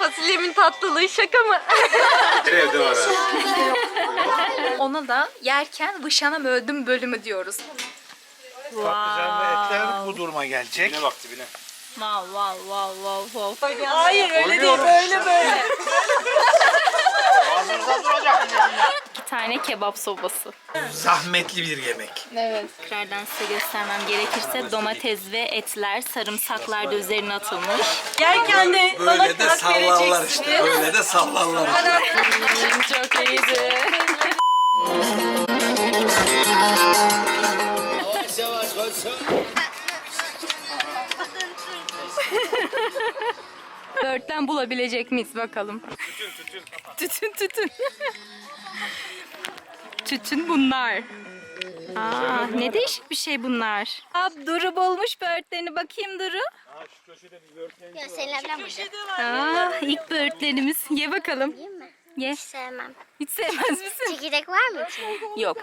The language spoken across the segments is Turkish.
Fasulyemin tatlılığı şaka mı? Evde var ha. Ona da yerken vışanam öldüm bölümü diyoruz. Patlıcanlı etler bu duruma gelecek. Dibine bak dibine. Wow wow wow wow wow. Hayır öyle değil böyle böyle. Ağzınıza duracak. Tane kebap sobası. Zahmetli bir yemek. Evet. Tekrardan size göstermem gerekirse domates ve etler, sarımsaklar da üzerine atılmış. Yerken de bana Böyle de kulak sallarlar vereceksiniz. işte. Böyle de sallarlar. Çok iyiydi. Börtten bulabilecek miyiz bakalım. Tütün tütün. tütün bunlar. Aa, ne değişik bir şey bunlar. Ab Duru bulmuş böğürtlerini bakayım Duru. Gösterilebilir miydi? Aa, ilk böğürtlerimiz. Ye bakalım. Değil mi? Ye. Sevmem. Hiç sevmez misin? Çekirdek var mı içinde? Yok.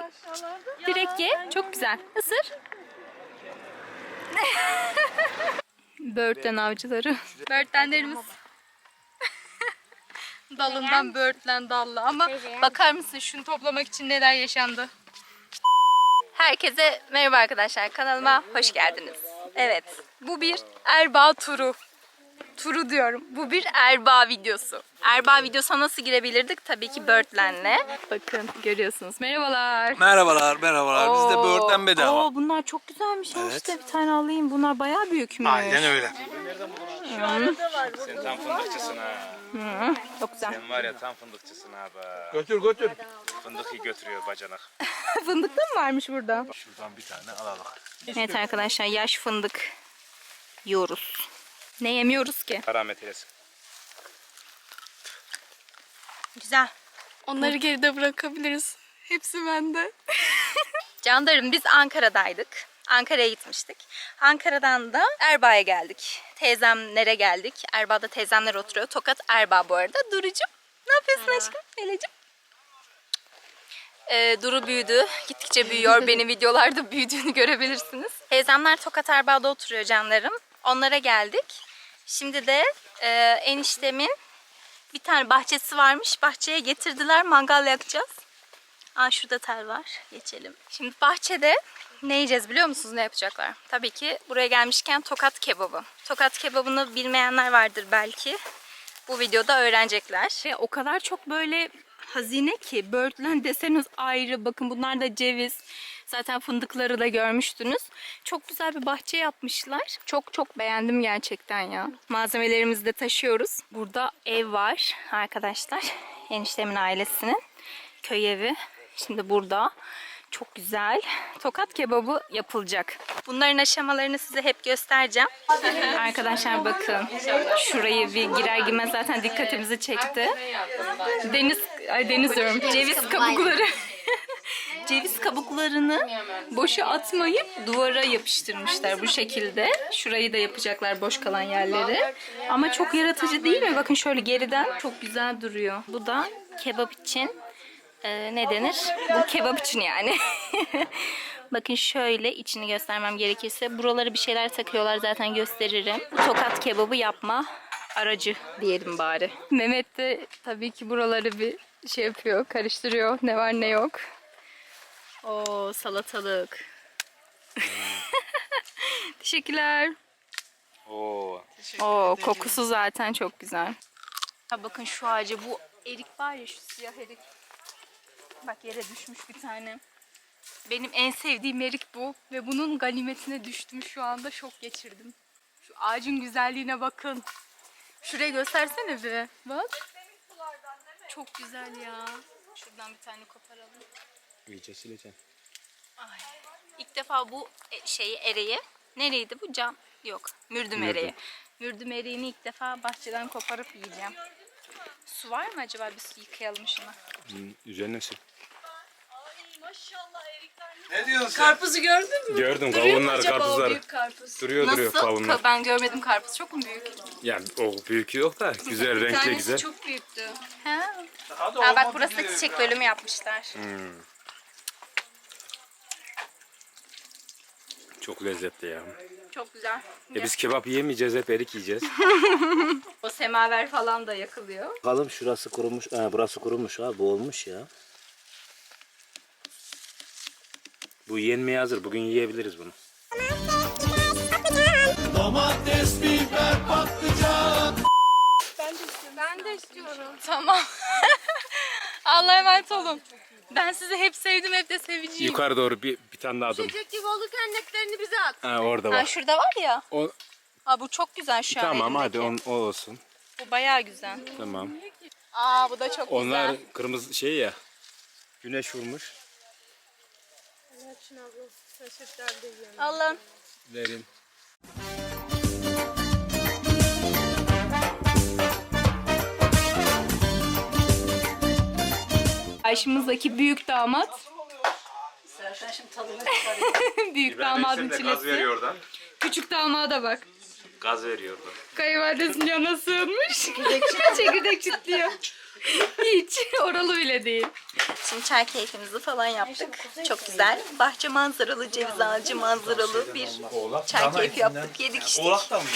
Direkt ye. Çok güzel. Isır. Böğürtlen avcıları. Böğürtlenlerimiz. Dalından böğürtlen dallı ama bakar mısın şunu toplamak için neler yaşandı. Herkese merhaba arkadaşlar kanalıma hoş geldiniz. Evet bu bir Erbaa turu. Turu diyorum. Bu bir Erbaa videosu. Erbaa videosuna nasıl girebilirdik? Tabii ki Birdland'le. Bakın görüyorsunuz. Merhabalar. Merhabalar, merhabalar. Bizde Oo. böğürtlen bedava. Oo, bunlar çok güzelmiş. ya. İşte bir tane alayım. Bunlar bayağı büyükmüş. Aynen öyle. Sen tam fındıkçısın ha. Hı, çok güzel. Sen var ya tam fındıkçısın ha be. Götür götür. Fındık iyi götürüyor bacanak. Fındık da mı varmış burada? Şuradan bir tane alalım. Evet arkadaşlar yaş fındık yiyoruz. Ne yemiyoruz ki? Rahmet eylesin. Güzel. Onları geride bırakabiliriz. Hepsi bende. Candarım biz Ankara'daydık. Ankara'ya gitmiştik. Ankara'dan da Erbaa'ya geldik. Teyzemlere geldik. Erbaa'da teyzemler oturuyor. Tokat Erbaa bu arada. Duru'cum ne yapıyorsun aşkım? Meleciğim. Ee, Duru büyüdü. Gittikçe büyüyor. Benim videolarda büyüdüğünü görebilirsiniz. Teyzemler Tokat Erbaa'da oturuyor canlarım. Onlara geldik. Şimdi de e, eniştemin bir tane bahçesi varmış. Bahçeye getirdiler. Mangal yakacağız. Aa şurada tel var. Geçelim. Şimdi bahçede ne yiyeceğiz biliyor musunuz ne yapacaklar? Tabii ki buraya gelmişken tokat kebabı. Tokat kebabını bilmeyenler vardır belki. Bu videoda öğrenecekler. Ve o kadar çok böyle hazine ki böğürtlen deseniz ayrı. Bakın bunlar da ceviz. Zaten fındıkları da görmüştünüz. Çok güzel bir bahçe yapmışlar. Çok çok beğendim gerçekten ya. Malzemelerimizi de taşıyoruz. Burada ev var arkadaşlar. Eniştemin ailesinin köy evi. Şimdi burada çok güzel tokat kebabı yapılacak. Bunların aşamalarını size hep göstereceğim. Arkadaşlar bakın şurayı bir girer girmez zaten dikkatimizi çekti. Deniz, ay deniz diyorum. Ceviz kabukları. Ceviz kabuklarını boşa atmayıp duvara yapıştırmışlar bu şekilde. Şurayı da yapacaklar boş kalan yerleri. Ama çok yaratıcı değil mi? Bakın şöyle geriden çok güzel duruyor. Bu da kebap için e, ne denir? Bu kebap için yani. Bakın şöyle içini göstermem gerekirse buralara bir şeyler takıyorlar zaten gösteririm. Bu tokat kebabı yapma aracı diyelim bari. Mehmet de tabii ki buraları bir şey yapıyor, karıştırıyor. Ne var ne yok. Oo salatalık. Teşekkürler. Oo. Oo kokusu zaten çok güzel. Ha bakın şu ağacı bu erik var ya şu siyah erik. Bak yere düşmüş bir tane. Benim en sevdiğim erik bu ve bunun ganimetine düştüm şu anda şok geçirdim. Şu ağacın güzelliğine bakın. Şuraya göstersene bir. Bak. Çok güzel ya. Şuradan bir tane koparalım. İyice sileceğim. Ay. İlk defa bu e- şeyi ereği. Nereydi bu? Cam. Yok. Mürdüm ereği. Mürdüm ereğini ilk defa bahçeden koparıp yiyeceğim. Su var mı acaba? Bir su yıkayalım şunu. Üzerine sil. Ne diyorsun sen? Karpuzu gördün mü? Gördüm Duruyor mu kavunlar, acaba o karpuzlar. büyük karpuz? Duruyor duruyor Nasıl? kavunlar. Ka- Ben görmedim karpuz. Çok mu büyük? Yani o büyük yok da güzel Bir renkli tanesi güzel. çok büyüktü. Ha. Hadi ha bak burası da çiçek bölümü yapmışlar. Hmm. Çok lezzetli ya. Çok güzel. E biz kebap yemeyeceğiz hep erik yiyeceğiz. O semaver falan da yakılıyor. Bakalım şurası kurumuş. Ha, burası kurumuş ha. Bu olmuş ya. Bu yenmeye hazır. Bugün yiyebiliriz bunu. Ben de istiyorum. Tamam. Allah'a emanet olun. Ben sizi hep sevdim, hep de seveceğim. Yukarı doğru bir, bir tane daha adım. Çocuk gibi olurken netlerini bize at. Ha orada Ha, var. şurada var ya. O, Ha, bu çok güzel şu an tamam hadi elimdeki. on, o olsun. Bu bayağı güzel. Tamam. Aa bu da çok Onlar güzel. kırmızı şey ya. Güneş vurmuş. Allah'ım. Verin. Karşımızdaki büyük damat. büyük damadın çilesi. oradan. Küçük damada bak. Gaz veriyor oradan. Kayınvalidesinin yanına sığınmış. Çekirdek çitliyor. Hiç oralı bile değil. Şimdi çay keyfimizi falan yaptık. Çok güzel. Bahçe manzaralı, ceviz ağacı manzaralı bir çay keyfi yaptık. Yedik. Oğlaktan mı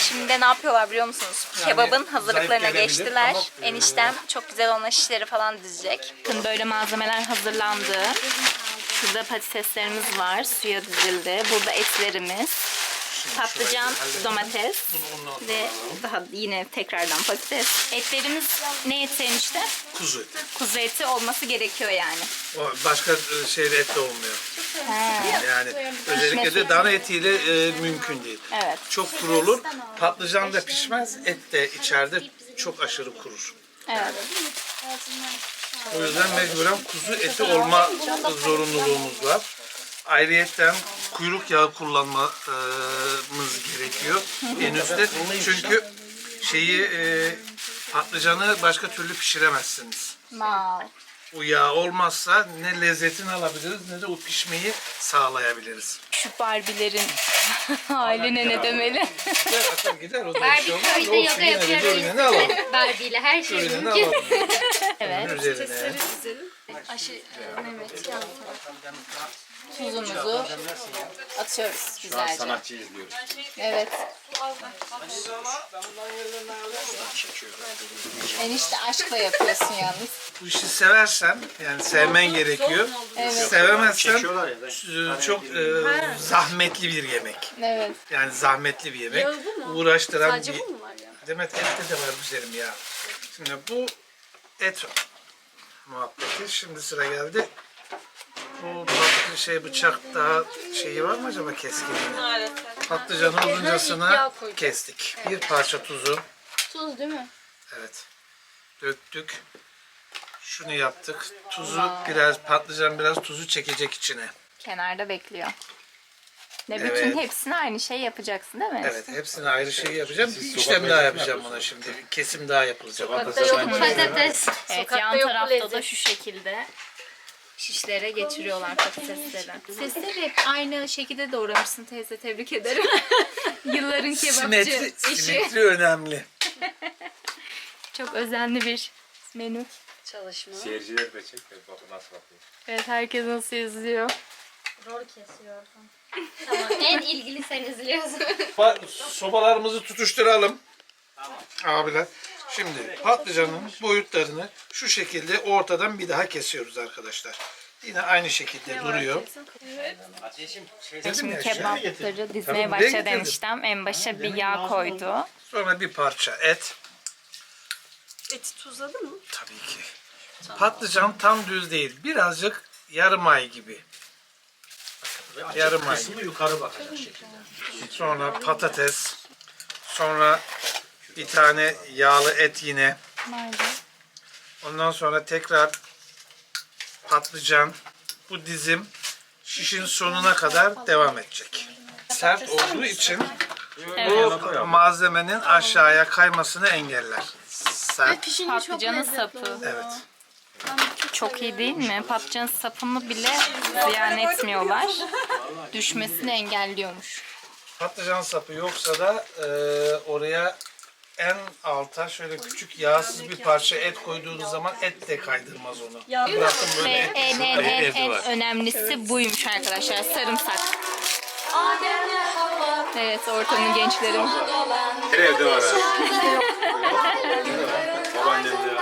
Şimdi de ne yapıyorlar biliyor musunuz? Kebabın hazırlıklarına geçtiler. Eniştem çok güzel ona şişleri falan dizecek. Bakın böyle malzemeler hazırlandı. Şurada patateslerimiz var. Suya dizildi. Burada etlerimiz. Patlıcan, domates ve daha yine tekrardan patates. Etlerimiz ne eti enişte? Kuzu eti. Kuzu eti olması gerekiyor yani. O Başka e, şeyde et de olmuyor. Yani özellikle de dana etiyle e, mümkün değil. Evet. Çok kuru olur. Patlıcan da pişmez. Et de içeride çok aşırı kurur. Evet. O yüzden mecburen kuzu eti olma zorunluluğumuz var. Ayrıyetten kuyruk yağı kullanmamız gerekiyor en üstte. Çünkü şeyi e, patlıcanı başka türlü pişiremezsiniz. Mal. O yağ olmazsa ne lezzetini alabiliriz ne de o pişmeyi sağlayabiliriz. Şu Barbie'lerin haline ne demeli? Gider, gider o da bir Barbie şey olmaz. köyde Olsun yoga yine de yapıyor. ürününü alalım. Barbie ile her şey mümkün. alalım. Evet. Üzerine. Tuzumuzu atıyoruz güzelce. Sanatçı izliyoruz. Evet. Enişte aşkla yapıyorsun yalnız. Bu işi seversen yani sevmen gerekiyor. Sevemezsen e, çok e, zahmetli bir yemek. Evet. Yani zahmetli bir yemek. Uğraştıran bir... Demet ette de var güzelim ya. Şimdi bu et muhabbeti. Şimdi sıra geldi. Bu patlı şey bıçak daha şeyi var mı acaba keskinliği? Patlıcanı uzuncasına kestik. Bir parça tuzu. Tuz değil mi? Evet. Döktük. Şunu yaptık. Tuzu biraz patlıcan biraz tuzu çekecek içine. Kenarda bekliyor. Bütün Evet. hepsini aynı şey yapacaksın değil mi? Evet, hepsini ayrı şey yapacağım. Bir işlem daha yapacağım buna şimdi. Bir kesim daha yapılacak. Patates. Evet yan tarafta da şu şekilde şişlere geçiriyorlar patatesleri. Patatesleri hep aynı şekilde doğramışsın teyze tebrik ederim. Yılların kebapçı Simetri, işi. simetri önemli. Çok özenli bir menü. Seyirciler de çek. Bak nasıl bakıyor. Evet herkes nasıl izliyor. Tamam, en ilgili sen izliyorsun. Sobalarımızı tutuşturalım. Abiler. Şimdi patlıcanın boyutlarını şu şekilde ortadan bir daha kesiyoruz arkadaşlar. Yine aynı şekilde duruyor. Şimdi ya, kebapları dizmeye Tabii, başladı getirdim. eniştem. En başa bir yağ koydu. Sonra bir parça et. Eti tuzladı mı? Tabii ki. Patlıcan tam düz değil. Birazcık yarım ay gibi. Yarım ay gibi. yukarı bakacak şekilde. Sonra patates. Sonra bir tane yağlı et yine. Ondan sonra tekrar patlıcan. Bu dizim şişin sonuna kadar devam edecek. Sert olduğu için bu malzemenin aşağıya kaymasını engeller. Sert. Pişince çok Patlıcanın lezzetli sapı. oluyor. Evet. Çok iyi değil mi? Patlıcanın sapını bile ziyan etmiyorlar. Düşmesini engelliyormuş. Patlıcan sapı yoksa da e, oraya en alta şöyle küçük yağsız bir parça et koyduğunuz zaman et de kaydırmaz onu. Bırakın böyle et. en en en en önemlisi buymuş arkadaşlar. Sarımsak. Evet ortamın gençleri. Her evde var abi. Babaannem de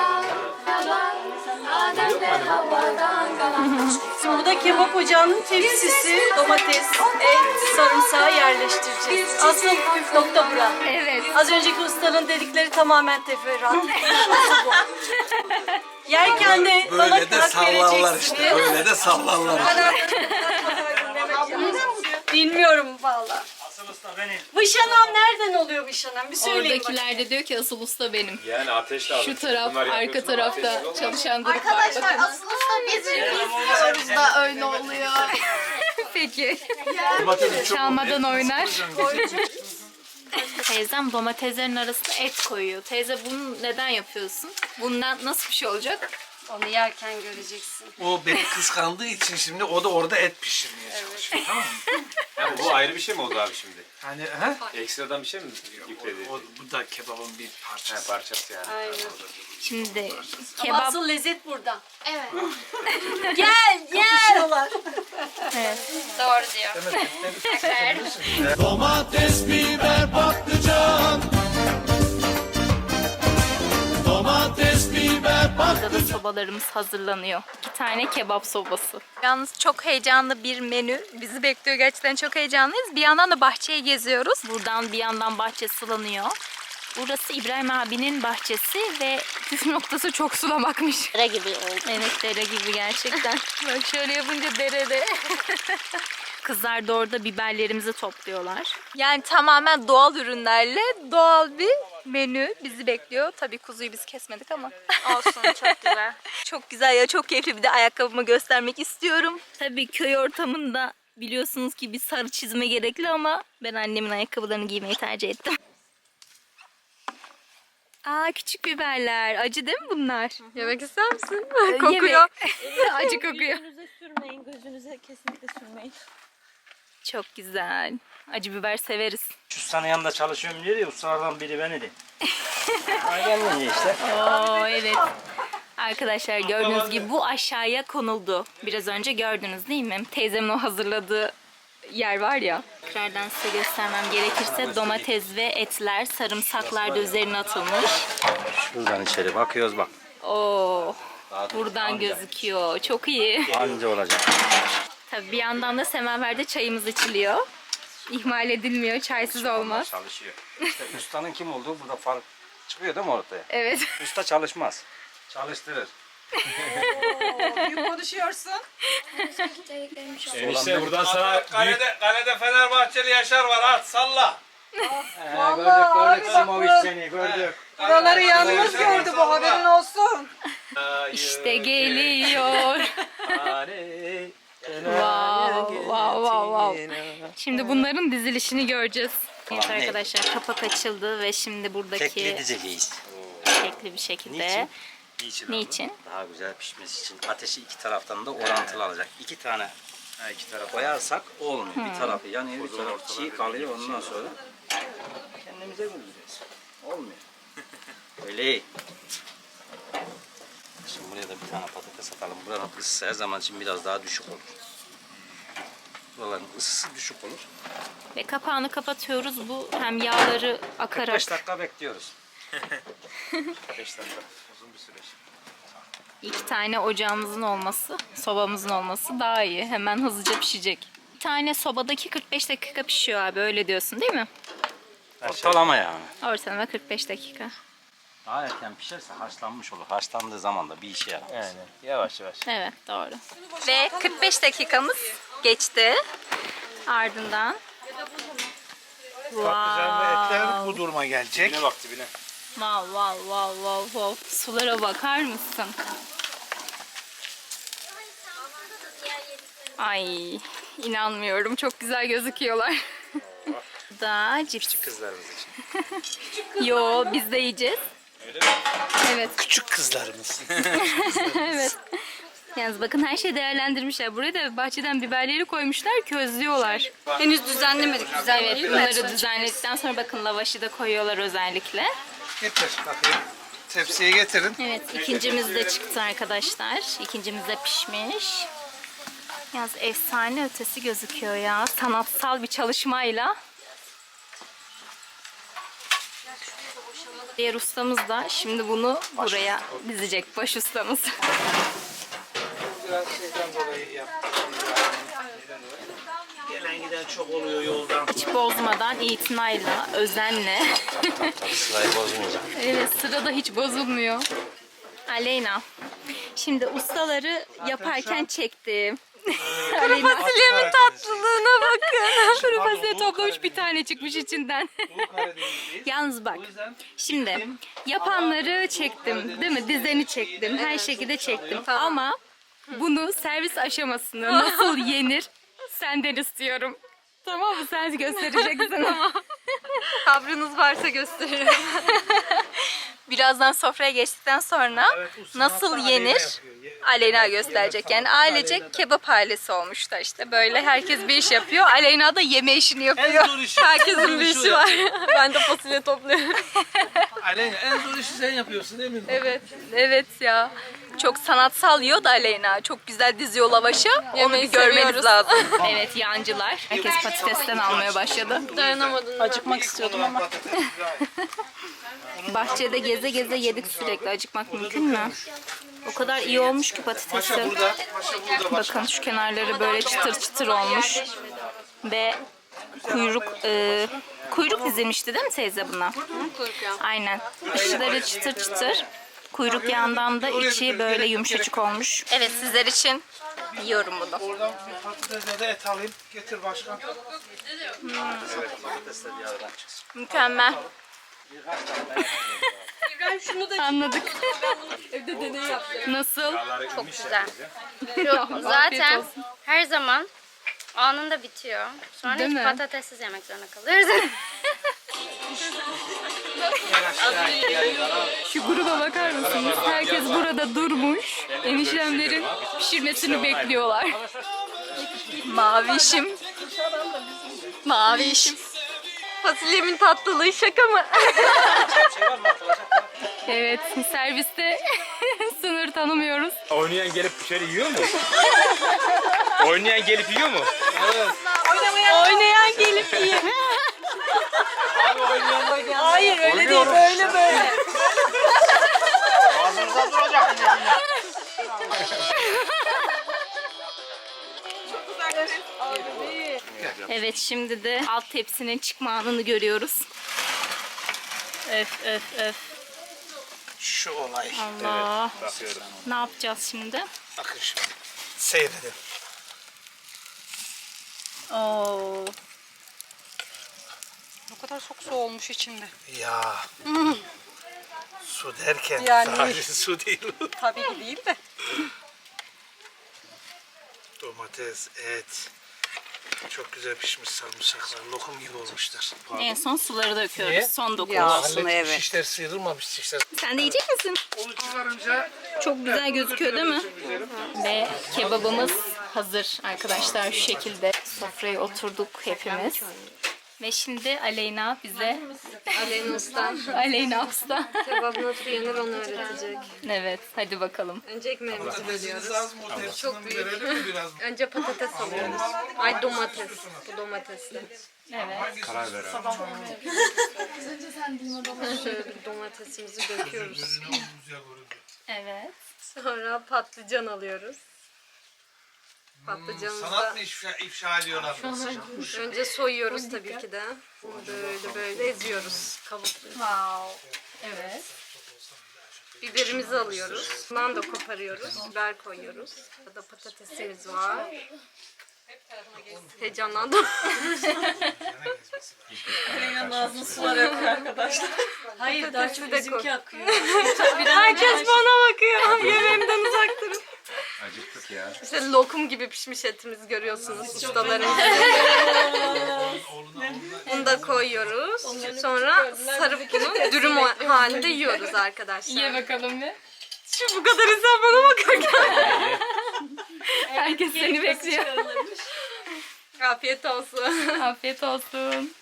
Burada kebap ocağının tepsisi, domates, et, sarımsağı yerleştireceğiz. Asıl püf nokta bura. Evet. Az önceki ustanın dedikleri tamamen teferruat. Yerken de bana Böyle de hak sallarlar vereceksin işte. Böyle de sallarlar. Bilmiyorum valla. Vışanam nereden oluyor vışanam? Bir söyleyin bakayım. Oradakiler de diyor ki asıl usta benim. Yani ateş lazım. Şu taraf, Bunlar arka yapıyorsun, tarafta olmaz. çalışan gruplar. Bakın. asıl usta biziz. Biz da öyle oluyor. Peki. Domatesi çok Çalmadan oynar. Teyzem domateslerin arasına et koyuyor. Teyze bunu neden yapıyorsun? Bundan nasıl bir şey olacak? Onu yerken göreceksin. O beni kıskandığı için şimdi o da orada et pişirmeye çalışıyor. Tamam mı? Yani bu ayrı bir şey mi oldu abi şimdi? Hani ha? Ekstradan bir şey mi yükledi? O, bu da kebabın bir Ha, parçası. parçası yani. Aynen. Şimdi Ama kebap asıl lezzet burada. Evet. Gel gel. doğru diyor. Domates, biber, patlıcan. Burada da sobalarımız hazırlanıyor. İki tane kebap sobası. Yalnız çok heyecanlı bir menü. Bizi bekliyor gerçekten çok heyecanlıyız. Bir yandan da bahçeyi geziyoruz. Buradan bir yandan bahçe sulanıyor. Burası İbrahim abinin bahçesi ve püf noktası çok sulamakmış. Dere gibi oldu. Evet dere gibi gerçekten. Bak şöyle yapınca derede. Kızlar da orada biberlerimizi topluyorlar. Yani tamamen doğal ürünlerle doğal bir menü bizi bekliyor. Tabii kuzuyu biz kesmedik ama. Olsun çok güzel. çok güzel ya çok keyifli bir de ayakkabımı göstermek istiyorum. Tabii köy ortamında biliyorsunuz ki bir sarı çizme gerekli ama ben annemin ayakkabılarını giymeyi tercih ettim. Aa küçük biberler. Acı değil mi bunlar? Yemek ister misin? Kokuyor. Acı kokuyor. Gözünüze sürmeyin, gözünüze kesinlikle sürmeyin. Çok güzel. Acı biber severiz. Şu ustanın yanında çalışıyorum diyor ya ustalardan biri ben idi. Aynen işte. Oo evet. Arkadaşlar gördüğünüz gibi bu aşağıya konuldu. Biraz önce gördünüz değil mi? Teyzemin o hazırladığı yer var ya. Tekrardan size göstermem gerekirse domates ve etler, sarımsaklar da üzerine atılmış. Şuradan içeri bakıyoruz bak. Oo. Buradan gözüküyor. Çok iyi. Anca olacak. Tabii bir yandan da semaverde çayımız içiliyor. İhmal edilmiyor. Çaysız olmaz. Çalışıyor. İşte ustanın kim olduğu burada fark çıkıyor değil mi ortaya? Evet. Usta çalışmaz. Çalıştırır. Enişte buradan sana büyük Kalede, kalede Fenerbahçeli Yaşar var. At salla. He, gördük gördük Simovic seni gördük. Buraları yalnız gördü bu haberin olsun. İşte geliyor. Wow. Şimdi bunların dizilişini göreceğiz. Evet Tamam, ne? arkadaşlar kapak açıldı ve şimdi buradaki Tekli dizeceğiz. tekli bir şekilde. Niçin? Niçin? Niçin? Daha güzel pişmesi için ateşi iki taraftan da orantılı alacak. İki tane ha, iki taraf koyarsak olmuyor. Bir tarafı yanıyor, bir tarafı çiğ kalıyor ondan sonra kendimize güldürüyoruz. Olmuyor. Öyle. Şimdi buraya da bir tane patates atalım. Buranın ısısı her zaman için biraz daha düşük olur. Buraların ısısı düşük olur. Ve kapağını kapatıyoruz. Bu hem yağları 5 akarak dakika bekliyoruz. 5 dakika. Uzun bir süreç. iki tane ocağımızın olması, sobamızın olması daha iyi. Hemen hızlıca pişecek. Bir tane sobadaki 45 dakika pişiyor abi öyle diyorsun değil mi? Ortalama yani. Ortalama 45 dakika. Daha erken pişerse haşlanmış olur. Haşlandığı zaman da bir işe yaramaz. Yani yavaş yavaş. Evet doğru. Ve 45 dakikamız geçti. Ardından Patlıcan ve etler bu duruma gelecek. Dibine bak dibine. Wow wow wow wow wow. Sulara bakar mısın? Ay inanmıyorum. Çok güzel gözüküyorlar. da cips. Kızlarımız için. Yo biz de yiyeceğiz. Evet. Küçük kızlarımız. evet. Yalnız bakın her şeyi değerlendirmişler. Buraya da bahçeden biberleri koymuşlar, közlüyorlar. Henüz düzenlemedik. Evet, Düzenleyelim mi? bunları düzenledikten sonra bakın lavaşı da koyuyorlar özellikle. Getir bakayım. Tepsiye getirin. Evet, ikincimiz de çıktı arkadaşlar. İkincimiz de pişmiş. Yalnız efsane ötesi gözüküyor ya. Sanatsal bir çalışmayla. Diğer ustamız da şimdi bunu buraya dizecek. Baş ustamız. Şeyden dolayı yaptım. Gelen giden çok oluyor yoldan. Hiç bozmadan itinayla, özenle. Sırayı bozmayacak. evet sırada hiç bozulmuyor. Aleyna. Şimdi ustaları yaparken çektim. Kuru fasulyemin tatlılığına bakın. Kuru fasulye toplamış bir tane çıkmış içinden. Yalnız bak. Şimdi yapanları çektim değil mi? Dizeni çektim. Her şekilde çektim. Ama bunu servis aşamasını nasıl yenir senden istiyorum. Tamam mı? Sen göstereceksin. Sabrınız varsa gösteririm. Birazdan sofraya geçtikten sonra Evet, usta nasıl hatta yenir? Aleyna yapıyor. Ye- Aleyna gösterecek. Yani ailecek kebap ailesi olmuşlar işte. Böyle herkes bir iş yapıyor. Aleyna da yeme işini yapıyor. En zor işi. en Herkesin zor bir işi o var. ben de fasulye topluyorum. Aleyna en zor işi sen yapıyorsun değil mi? Evet, evet ya. Çok sanatsal yiyor da Aleyna. Çok güzel diziyor lavaşı. Onu bir görmeniz lazım. evet yancılar. Herkes patatesten almaya başladı. Dayanamadım. Acıkmak istiyordum ama. Bahçede geze geze yedik sürekli. Acıkmak mümkün mü? O kadar iyi olmuş ki patatesi. Bakın şu kenarları böyle çıtır çıtır olmuş. Ve kuyruk e, kuyruk dizilmişti değil mi teyze buna? Aynen. Dışları çıtır çıtır. Kuyruk yağından da içi böyle yumuşacık olmuş. Evet sizler için yiyorum bunu. Oradan bir patatesle de et alayım. Getir başkan. Patatesler bir aradan çıksın. Mükemmel. Anladık. Evde deney yaptım. Nasıl? Çok güzel. Zaten her zaman anında bitiyor. Sonra Değil hiç mi? patatessiz yemek zorunda kalıyoruz. Şu gruba bakar mısınız? Herkes burada durmuş. Eniştemlerin pişirmesini bekliyorlar. Mavişim. Mavişim. Fasulyemin tatlılığı şaka mı? Evet, serviste sınır tanımıyoruz. Oynayan gelip şöyle yiyor mu? Oynayan gelip yiyor mu? Oynayan gelip yiyor. Hayır öyle değil böyle böyle. Ağzınıza duracak. Evet, şimdi de alt tepsinin çıkma anını görüyoruz. Öf öf öf. Şu olay. Allah. Bakıyorum. Ne yapacağız şimdi? Bakın şimdi. Seyredin. Oo. O kadar çok su olmuş içinde. Ya. Su derken Yani- sadece su değil. Tabii ki değil de. Domates, et. Çok güzel pişmiş sarımsaklar. Lokum gibi olmuşlar. En son suları döküyoruz. Niye? Son dokunuş. Aslında evet. Şişler sıyrılmamış şişler. Sen de yiyecek misin? Onu çıkarınca Çok güzel gözüküyor değil mi? Ve kebabımız hazır arkadaşlar şu şekilde. Sofraya oturduk hepimiz. Ve şimdi Aleyna bize Aleyna Usta Aleyna Usta. kebap nasıl yenir onu öğretecek. Evet hadi bakalım. Önce ekmeğimizi bölüyoruz. az? Çok büyük. Verelim mi biraz? Önce patates alıyoruz. Ay domates. Bu domatesli. Evet. Karar ver abi. Şöyle bir domatesimizi döküyoruz. Evet. Sonra patlıcan alıyoruz. Patlıcanımızı Sanat da mı ifşa, ifşa ediyorlar? önce soyuyoruz tabii ki de. Böyle böyle eziyoruz. Kabuklu. Wow. Evet. Biberimizi alıyoruz. Bundan da koparıyoruz. Biber koyuyoruz. Burada patatesimiz var. Heyecanlandım. Hayır daha çok bizimki akıyor. Herkes bana bakıyor. Yemeğimden uzak durun. Acıktık ya. İşte lokum gibi pişmiş etimiz görüyorsunuz ustalarımız. Bunu da koyuyoruz. Sonra sarıp bunu dürüm halinde yiyoruz arkadaşlar. Ye bakalım bir. Şu bu kadar insan bana bakarken. Herkes seni bekliyor. Afiyet olsun. Afiyet olsun.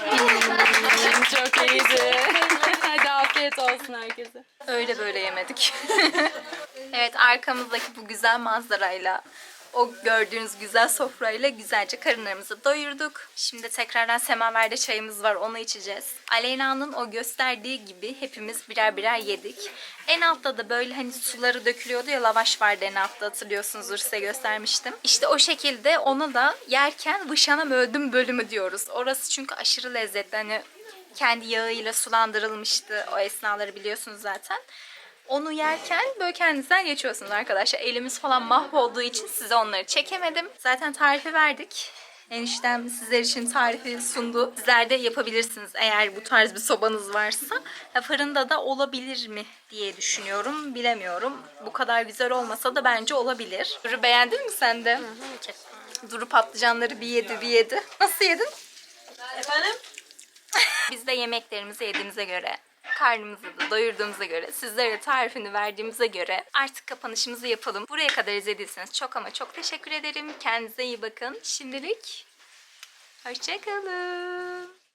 Hmm, çok iyiydi. Hadi afiyet olsun herkese. Öyle böyle yemedik. evet arkamızdaki bu güzel manzarayla o gördüğünüz güzel sofrayla güzelce karınlarımızı doyurduk. Şimdi tekrardan semaverde çayımız var onu içeceğiz. Aleyna'nın o gösterdiği gibi hepimiz birer birer yedik. En altta da böyle hani suları dökülüyordu ya lavaş vardı en altta hatırlıyorsunuzdur size göstermiştim. İşte o şekilde onu da yerken vışanam öldüm bölümü diyoruz. Orası çünkü aşırı lezzetli hani kendi yağıyla sulandırılmıştı. O esnaları biliyorsunuz zaten. Onu yerken böyle kendinizden geçiyorsunuz arkadaşlar. Elimiz falan mahvolduğu için size onları çekemedim. Zaten tarifi verdik. Eniştem sizler için tarifi sundu. Sizler de yapabilirsiniz eğer bu tarz bir sobanız varsa. Fırında da olabilir mi diye düşünüyorum. Bilemiyorum. Bu kadar güzel olmasa da bence olabilir. Duru beğendin mi sen de? Duru patlıcanları bir yedi bir yedi. Nasıl yedin? Efendim? Biz de yemeklerimizi yediğimize göre, karnımızı da doyurduğumuza göre, sizlere tarifini verdiğimize göre artık kapanışımızı yapalım. Buraya kadar izlediyseniz çok ama çok teşekkür ederim. Kendinize iyi bakın. Şimdilik hoşçakalın.